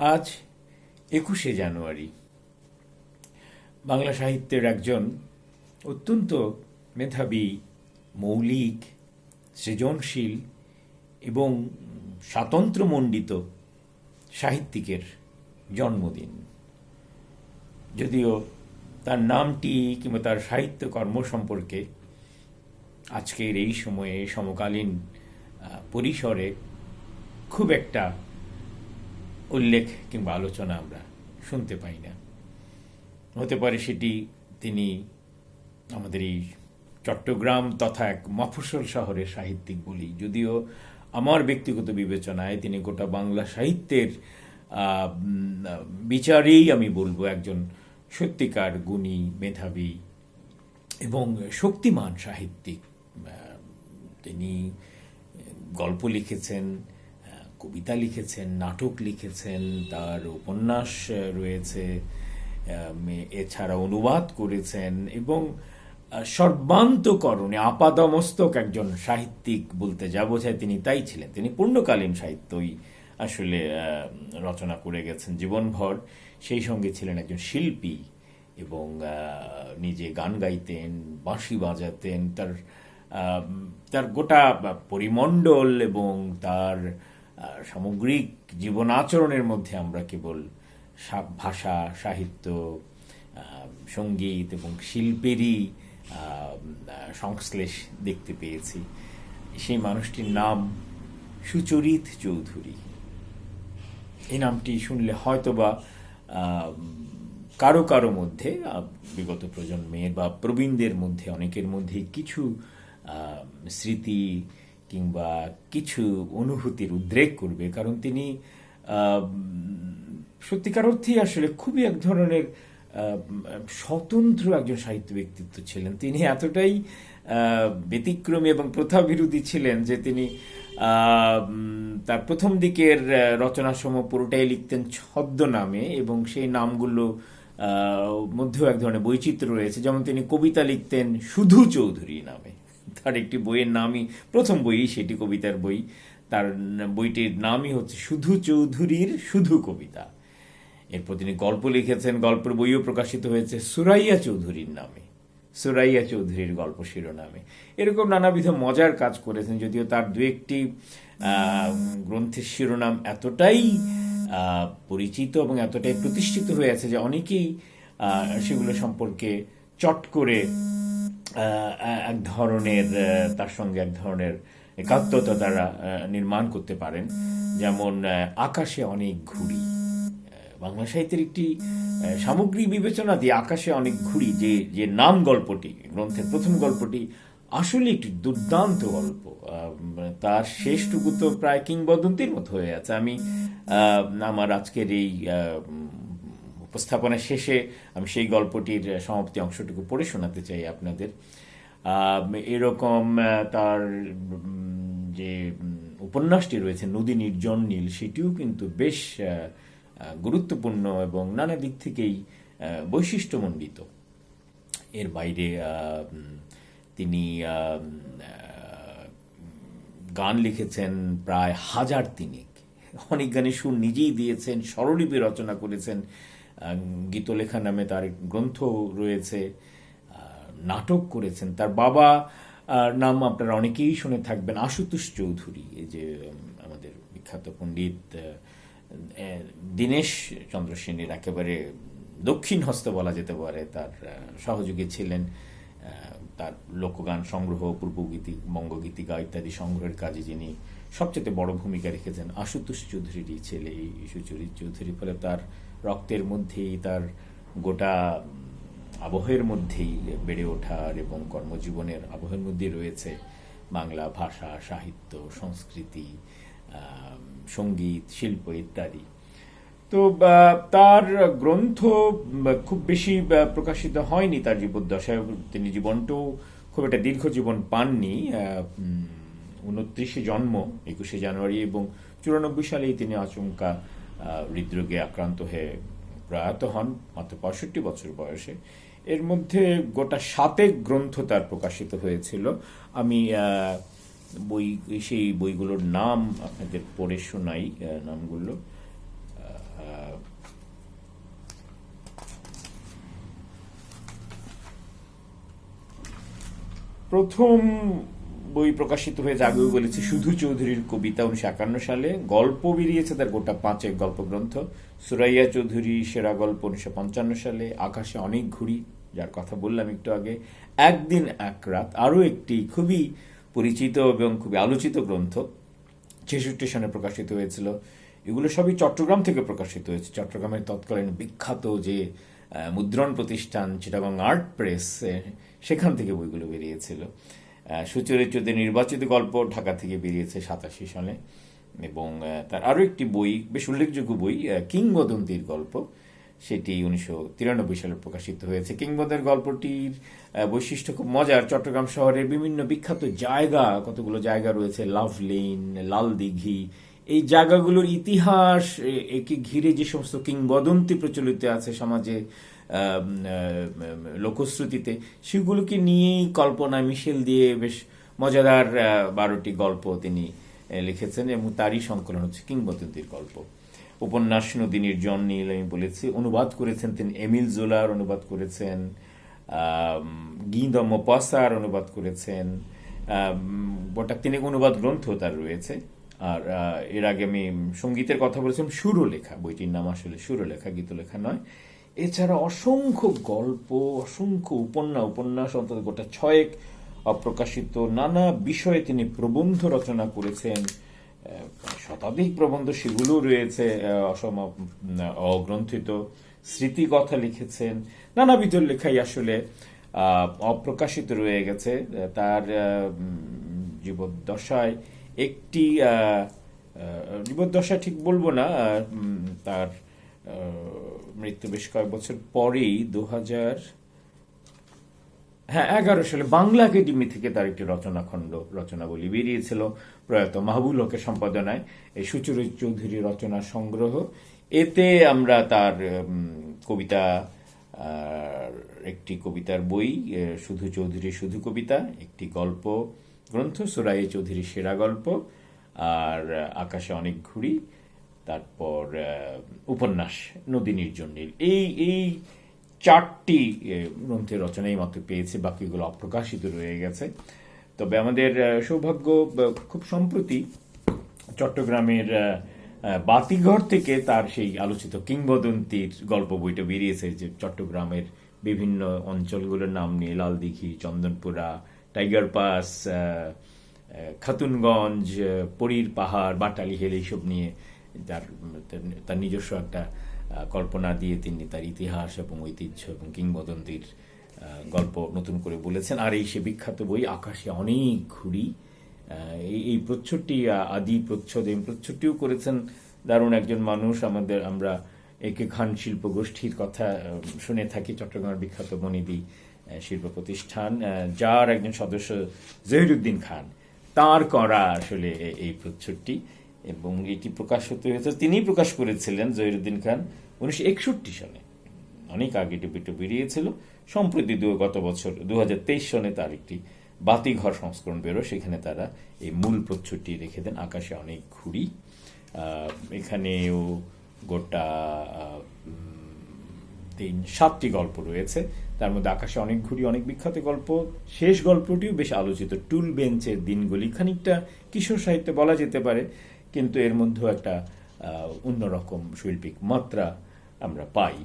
আজ একুশে জানুয়ারি। বাংলা সাহিত্যের একজন অত্যন্ত মেধাবী, মৌলিক, সৃজনশীল এবং স্বাতন্ত্র্যমণ্ডিত সাহিত্যিকের জন্মদিন। যদিও তার নামটি কিংবা তার সাহিত্য কর্ম সম্পর্কে আজকের এই সময়ে সমকালীন পরিসরে খুব একটা উল্লেখ কিংবা আলোচনা আমরা শুনতে পাই না। হতে পারে সেটি তিনি আমাদের এই চট্টগ্রাম তথা এক মফসল শহরের সাহিত্যিক বলি। যদিও আমার ব্যক্তিগত বিবেচনায় তিনি গোটা বাংলা সাহিত্যের বিচারেই আমি বলব একজন সত্যিকার গুণী, মেধাবী এবং শক্তিমান সাহিত্যিক। তিনি গল্প লিখেছেন কবিতা লিখেছেন, নাটক লিখেছেন, তার উপন্যাস রয়েছে এছাড়া অনুবাদ করেছেন এবং সর্বান্তকরণে আপাদমস্তক একজন সাহিত্যিক বলতে যা বোঝায় তিনি তাই ছিলেন। তিনি পূর্ণকালীন সাহিত্যই আসলে রচনা করে গেছেন জীবনভর। সেই সঙ্গে ছিলেন একজন শিল্পী এবং নিজে গান গাইতেন, বাঁশি বাজাতেন। তার তার গোটা পরিমণ্ডল এবং তার সামগ্রিক জীবন আচরণের মধ্যে আমরা কেবল ভাষা, সাহিত্য সংগীত এবং শিল্পেরই সংশ্লেষ দেখতে পেয়েছি। সেই মানুষটির নাম সুচরিত চৌধুরী। এই নামটি শুনলে হয়তোবা কারও কারও মধ্যে বিগত প্রজন্মের বা প্রবীণদের মধ্যে, অনেকের মধ্যে কিছু স্মৃতি কিংবা কিছু অনুভূতির উদ্রেক করবে, কারণ তিনি সত্যিকার অর্থেই আসলে খুবই এক ধরনের স্বতন্ত্র একজন সাহিত্য ব্যক্তিত্ব ছিলেন। তিনি এতটাই ব্যতিক্রমী এবং প্রথা বিরোধী ছিলেন যে তিনি তার প্রথম দিকের রচনাসমূহ পুরোটাই লিখতেন ছদ্মনামে এবং সেই নামগুলো মধ্যেও এক ধরনের বৈচিত্র্য রয়েছে। যেমন তিনি কবিতা লিখতেন শুধু চৌধুরী নামে। তার একটি বইয়ের নামই, প্রথম বই সেটি কবিতার বই। তার বইটির নামই হচ্ছে শুধু চৌধুরীর শুধু কবিতা এরপর তিনি গল্প লিখেছেন, গল্পের বইও প্রকাশিত হয়েছে সুরাইয়া চৌধুরীর নামে সুরাইয়া চৌধুরীর গল্প শিরোনামে। এরকম নানাবিধ মজার কাজ করেছেন, যদিও তার দু একটি গ্রন্থের শিরোনাম এতটাই পরিচিত এবং এতটাই প্রতিষ্ঠিত হয়ে আছে যে অনেকেই সেগুলো সম্পর্কে চট করে এক ধরনের তার সঙ্গে এক ধরনের একাত্মতা তারা নির্মাণ করতে পারেন। যেমন আকাশে অনেক ঘুড়ি। বাংলা সাহিত্যের একটি সামগ্রিক বিবেচনা দিয়ে আকাশে অনেক ঘুড়ি, যে যে নাম গল্পটি, গ্রন্থের প্রথম গল্পটি আসলে একটি দুর্দান্ত গল্প। তার শেষটুকু তো প্রায় কিংবদন্তির মতো হয়ে আছে। আমি আমার আজকের এই উপস্থাপনার শেষে আমি সেই গল্পটির সমাপ্তি অংশটুকু পড়ে শোনাতে চাই আপনাদের। এরকম তার যে উপন্যাসটি রয়েছে নদী নির্জন নীল সেটিও কিন্তু বেশ গুরুত্বপূর্ণ এবং নানা দিক থেকেই বৈশিষ্ট্যমণ্ডিত। এর বাইরে তিনি গান লিখেছেন প্রায় হাজার তিনেক। অনেক গানে সুর নিজেই দিয়েছেন, স্বরলিপি রচনা করেছেন গীতলেখা নামে তার গ্রন্থ রয়েছে নাটক করেছেন। তার বাবা নাম আপনারা অনেকেই শুনে থাকবেন, আশুতোষ চৌধুরী, এই যে আমাদের বিখ্যাত পণ্ডিত দীনেশ চন্দ্র সেনের একেবারে দক্ষিণ হস্ত বলা যেতে পারে, তার সহযোগী ছিলেন। তার লোকগান সংগ্রহ, পূর্বগীতি, বঙ্গগীতিকা ইত্যাদি সংগ্রহের কাজে যিনি সবচেয়ে বড় ভূমিকা রেখেছেন, আশুতোষ চৌধুরীরই ছেলে এই সুচরিত চৌধুরী। ফলে তার রক্তের মধ্যেই, তার গোটা আবহের মধ্যেই বেড়ে ওঠার এবং কর্মজীবনের আবহের মধ্যেই রয়েছে বাংলা ভাষা, সাহিত্য, সংস্কৃতি সংগীত, শিল্প ইত্যাদি। তো তার গ্রন্থ খুব বেশি প্রকাশিত হয়নি তার জীবদ্দশায়। তিনি জীবনটাও খুব একটা দীর্ঘ জীবন পাননি। উনত্রিশে জন্ম, একুশে জানুয়ারি এবং চুরানব্বই সালেই তিনি আচমকা হৃদরোগে আক্রান্ত হয়ে প্রয়াত হন, মাত্র পঁয়ষট্টি বছর বয়সে। এর মধ্যে গোটা সাতেক গ্রন্থ তার প্রকাশিত হয়েছিল। আমি বই, সেই বইগুলোর নাম আপনাদের পড়ে শোনাই নামগুলো। প্রথম বই প্রকাশিত হয়েছে আগেও বলেছি শুধু চৌধুরীর কবিতা উনিশশো একান্ন সালে। গল্প বেরিয়েছে তার গোটা পাঁচেক গল্পগ্রন্থ। সুরাইয়া চৌধুরী সেরা গল্প উনিশশো পঞ্চান্ন সালে। আকাশে অনেক ঘুড়ি, যার কথা বললাম একটু আগে। একদিন এক রাত আরও একটি খুবই পরিচিত এবং খুবই আলোচিত গ্রন্থ ছেষট্টি সনে প্রকাশিত হয়েছিল। এগুলো সবই চট্টগ্রাম থেকে প্রকাশিত হয়েছে। চট্টগ্রামের তৎকালীন বিখ্যাত যে মুদ্রণ প্রতিষ্ঠান চিটাগং আর্ট প্রেস সেখান থেকে বইগুলো বেরিয়েছিল। সুচরিত্রদের নির্বাচিত গল্প ঢাকা থেকে বেরিয়েছে সাতাশি সালে এবং তার আরও একটি বই, বেশ উল্লেখযোগ্য বই কিংবদন্তির গল্প। সেটি উনিশশো তিরানব্বই সালে প্রকাশিত হয়েছে। কিংবদের গল্পটির বৈশিষ্ট্য খুব মজার। চট্টগ্রাম শহরের বিভিন্ন বিখ্যাত জায়গা, কতগুলো জায়গা রয়েছে? লাভ লেন লাল দিঘি এই জায়গাগুলোর ইতিহাস একে ঘিরে যে সমস্ত কিংবদন্তি প্রচলিত আছে সমাজে লোকশ্রুতিতে, সেগুলোকে নিয়েই কল্পনা মিশেল দিয়ে বেশ মজাদার বারোটি গল্প তিনি লিখেছেন এবং তারই সংকলন হচ্ছে কিংবদন্তির গল্প। উপন্যাস নদিনীর জন নীল আমি বলেছি, অনুবাদ করেছেন তিনি এমিল জোলার, অনুবাদ করেছেন গিদম পাসার অনুবাদ করেছেন গোটা তিনি অনুবাদ গ্রন্থ তার রয়েছে। আর এর আগে আমি সঙ্গীতের কথা বলেছিলাম, সুরলেখা, বইটির নাম আসলে সুরলেখা, গীতলেখা নয়। এছাড়া অসংখ্য গল্প, অসংখ্য উপন্যাস উপন্যাস, অন্তত গোটা ছয়েক অপ্রকাশিত, নানা বিষয়ে তিনি প্রবন্ধ রচনা করেছেন শতাধিক প্রবন্ধ সেগুলো রয়েছে অসম অগ্রন্থিত স্মৃতিকথা লিখেছেন। নানাবিধ লেখাই আসলে অপ্রকাশিত রয়ে গেছে। তার জীবদ্দশায় একটি জীবদ্দশা ঠিক বলব না তার মৃত্যু বেশ কয়েক বছর পরেই দু হাজার হ্যাঁ এগারো সালে বাংলা একাডেমি থেকে তার একটি রচনাখণ্ড, রচনাবলী বেরিয়েছিল প্রয়াত মাহবুল হকের সম্পাদনায়। এই সুচরিত চৌধুরী রচনা সংগ্রহ। এতে আমরা তার কবিতা একটি কবিতার বই শুধু চৌধুরী, শুধু কবিতা, একটি গল্প গ্রন্থ সুরাই চৌধুরী সেরা গল্প, আর আকাশে অনেক ঘুড়ি, তারপর উপন্যাস নদীনীর জন্য এই এই চারটি গ্রন্থের রচনা এই মাত্র পেয়েছে, বাকিগুলো অপ্রকাশিত রয়ে গেছে। তবে আমাদের সৌভাগ্য খুব সম্প্রতি চট্টগ্রামের বাতিঘর থেকে তার সেই আলোচিত কিংবদন্তির গল্প বইটা বেরিয়েছে যে চট্টগ্রামের বিভিন্ন অঞ্চলগুলোর নাম নিয়ে, লালদিঘি, চন্দনপুরা টাইগার পাস খাতুনগঞ্জ পরীর পাহাড় বাটালি হেল এইসব নিয়ে তার তার নিজস্ব একটা কল্পনা দিয়ে তিনি তার ইতিহাস এবং ঐতিহ্য এবং কিংবদন্তির গল্প নতুন করে বলেছেন। আর এই সে বিখ্যাত বই আকাশে অনেক আহ, এই প্রচ্ছদটি আদি প্রচ্ছদ এই প্রচ্ছদটিও করেছেন দারুণ একজন মানুষ। আমাদের আমরা একে খান শিল্প গোষ্ঠীর কথা শুনে থাকি। চট্টগ্রামের বিখ্যাত মনিদি শিল্প প্রতিষ্ঠান যার একজন সদস্য জহিরুদ্দিন খান, তার করা আসলে এই প্রচ্ছদটি। এবং এটি প্রকাশ হতে হয়েছে তিনি প্রকাশ করেছিলেন জহিরুদ্দিন খান উনিশশো একষট্টি সালে। অনেক আগে বইটা বেরিয়েছিল। সম্প্রতি দু, গত বছর দু হাজার তেইশ সনে তার একটি বাতিঘর সংস্করণ বেরো সেখানে তারা এই মূল প্রচ্ছদটি রেখে দেন। আকাশে অনেক ঘুড়ি। এখানেও গোটা তিন, সাতটি গল্প রয়েছে। তার মধ্যে আকাশে অনেক ঘুরি অনেক বিখ্যাত গল্প। শেষ গল্পটিও বেশ আলোচিত। টুল বেঞ্চের দিনগুলি খানিকটা কিশোর সাহিত্যে বলা যেতে পারে, কিন্তু এর মধ্যেও একটা অন্যরকম শৈল্পিক মাত্রা আমরা পাই।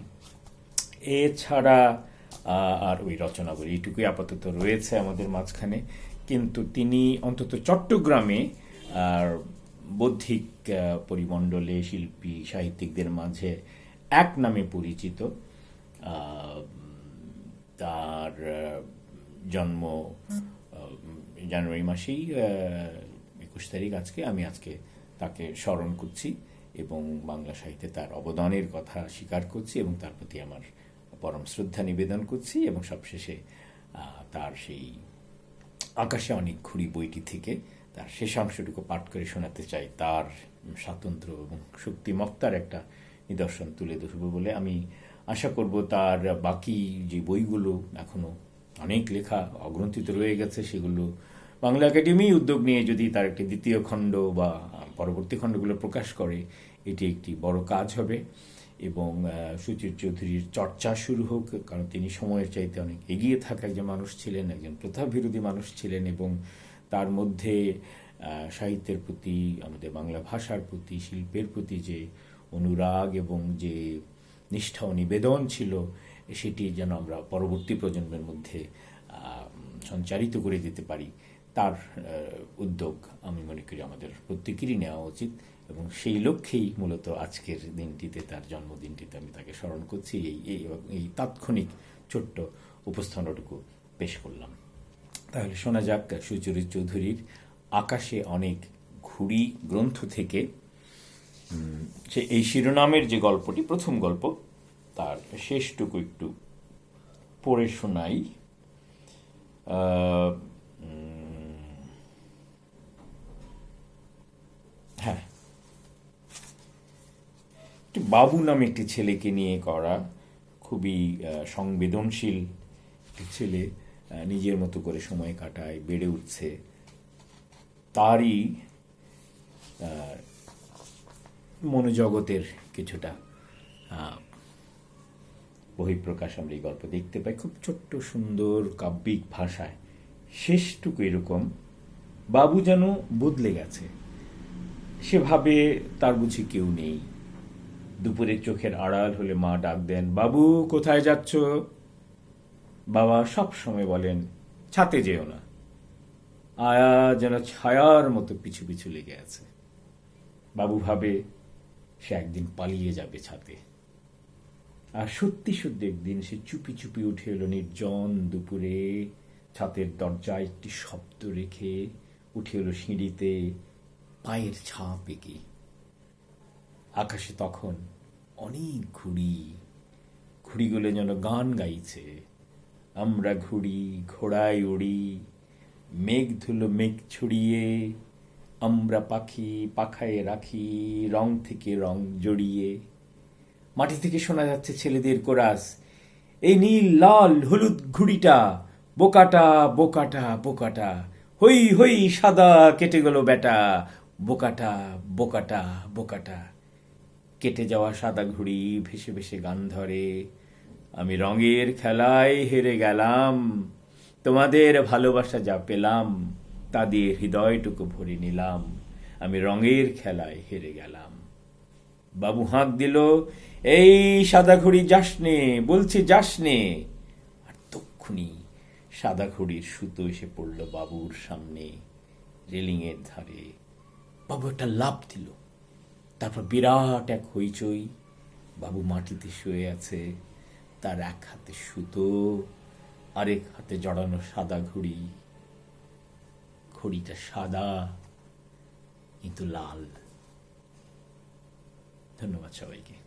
এছাড়া আর ওই রচনাবলী এইটুকুই আপাতত রয়েছে আমাদের মাঝখানে। কিন্তু তিনি অন্তত চট্টগ্রামে, আর বৌদ্ধিক পরিমণ্ডলে শিল্পী সাহিত্যিকদের মাঝে এক নামে পরিচিত তার জন্ম জানুয়ারি মাসেই একুশ তারিখ আজকে, আমি আজকে তাকে স্মরণ করছি এবং বাংলা সাহিত্যে তার অবদানের কথা স্বীকার করছি এবং তার প্রতি আমার পরম শ্রদ্ধা নিবেদন করছি এবং সবশেষে তার সেই আকাশে অনেক ঘুড়ি বইটি থেকে তার শেষাংশটুকু পাঠ করে শোনাতে চাই। তার স্বাতন্ত্র্য এবং শক্তিমত্তার একটা নিদর্শন তুলে ধরব বলে আমি আশা করব তার বাকি যে বইগুলো এখনও অনেক লেখা অগ্রন্থিত রয়ে গেছে, সেগুলো বাংলা একাডেমি উদ্যোগ নিয়ে যদি তার একটি দ্বিতীয় খণ্ড বা পরবর্তী খণ্ডগুলো প্রকাশ করে, এটি একটি বড় কাজ হবে এবং সুচির চৌধুরীর চর্চা শুরু হোক, কারণ তিনি সময়ের চাইতে অনেক এগিয়ে থাকা একজন মানুষ ছিলেন, একজন প্রথা বিরোধী মানুষ ছিলেন এবং তার মধ্যে সাহিত্যের প্রতি, আমাদের বাংলা ভাষার প্রতি, শিল্পের প্রতি যে অনুরাগ এবং যে নিষ্ঠা ও নিবেদন ছিল, সেটি যেন আমরা পরবর্তী প্রজন্মের মধ্যে সঞ্চারিত করে দিতে পারি। তার উদ্যোগ আমি মনে করি আমাদের প্রত্যেকেরই নেওয়া উচিত এবং সেই লক্ষ্যেই মূলত আজকের দিনটিতে, তার জন্মদিনটিতে আমি তাকে স্মরণ করছি। এই এই তাৎক্ষণিক ছোট্ট উপস্থানটুকু পেশ করলাম। তাহলে শোনা যাক, সুচরিত চৌধুরীর আকাশে অনেক ঘুড়ি গ্রন্থ থেকে সে এই শিরোনামের যে গল্পটি, প্রথম গল্প, তার শেষটুকু একটু পড়ে শোনাই। হ্যাঁ। একটি বাবু নামে একটি ছেলেকে নিয়ে করা খুবই সংবেদনশীল একটি ছেলে নিজের মতো করে সময় কাটায়, বেড়ে উঠছে। তারই মনোজগতের কিছুটা বহিঃপ্রকাশ আমরা এই গল্প দেখতে পাই। খুব ছোট্ট, সুন্দর, কাব্যিক ভাষায়। শেষটুকু এরকম, বাবু যেন বদলে গেছে। সেভাবে তার বুঝি কেউ নেই। দুপুরের চোখের আড়াল হলে মা ডাক দেন, বাবু, কোথায় যাচ্ছ? বাবা সব সময় বলেন, ছাতে যেও না। আয়া যেন ছায়ার মতো পিছু পিছু লেগে আছে। বাবু ভাবে সে একদিন পালিয়ে যাবে ছাতে। আর সত্যি সত্যি একদিন সে চুপি চুপি উঠে এলো নির্জন দুপুরে। ছাতের দরজায় একটি শব্দ রেখে উঠে এলো সিঁড়িতে পায়ের ছাপ এঁকে। আকাশে তখন অনেক ঘুড়ি, ঘুড়িগুলো যেন গান গাইছে। আমরা ঘুড়ি, ঘোড়ায় উড়ি, মেঘ ধুলো মেঘ ছড়িয়ে আমরা পাখি পাখায় রাখি, রং থেকে রং জড়িয়ে। মাটি থেকে শোনা যাচ্ছে ছেলেদের কোরাস। এই নীল, লাল, হলুদ ঘুড়িটা, বোকাটা বোকাটা বোকাটা। হই হই, সাদা কেটে গেল বেটা বোকাটা বোকাটা বোকাটা। কেটে যাওয়া সাদা ঘুড়ি ভেসে ভেসে গান ধরে। আমি রঙের খেলায় হেরে গেলাম। তোমাদের ভালোবাসা যা পেলাম। তা দিয়ে হৃদয়টুকু ভরে নিলাম। আমি রঙের খেলায় হেরে গেলাম। বাবু হাঁক দিল, এই সাদা ঘড়ি যাসনে বলছি যাসনে আর তক্ষুনি সাদা ঘড়ির সুতো এসে পড়ল বাবুর সামনে, রেলিংয়ের ধারে। বাবু একটা লাভ দিল, তারপর বিরাট এক হইচই। বাবু মাটিতে শুয়ে আছে, তার এক হাতে সুতো, আরেক হাতে জড়ানো সাদা ঘড়ি ঘড়িটা সাদা কিন্তু লাল। ধন্যবাদ সবাইকে।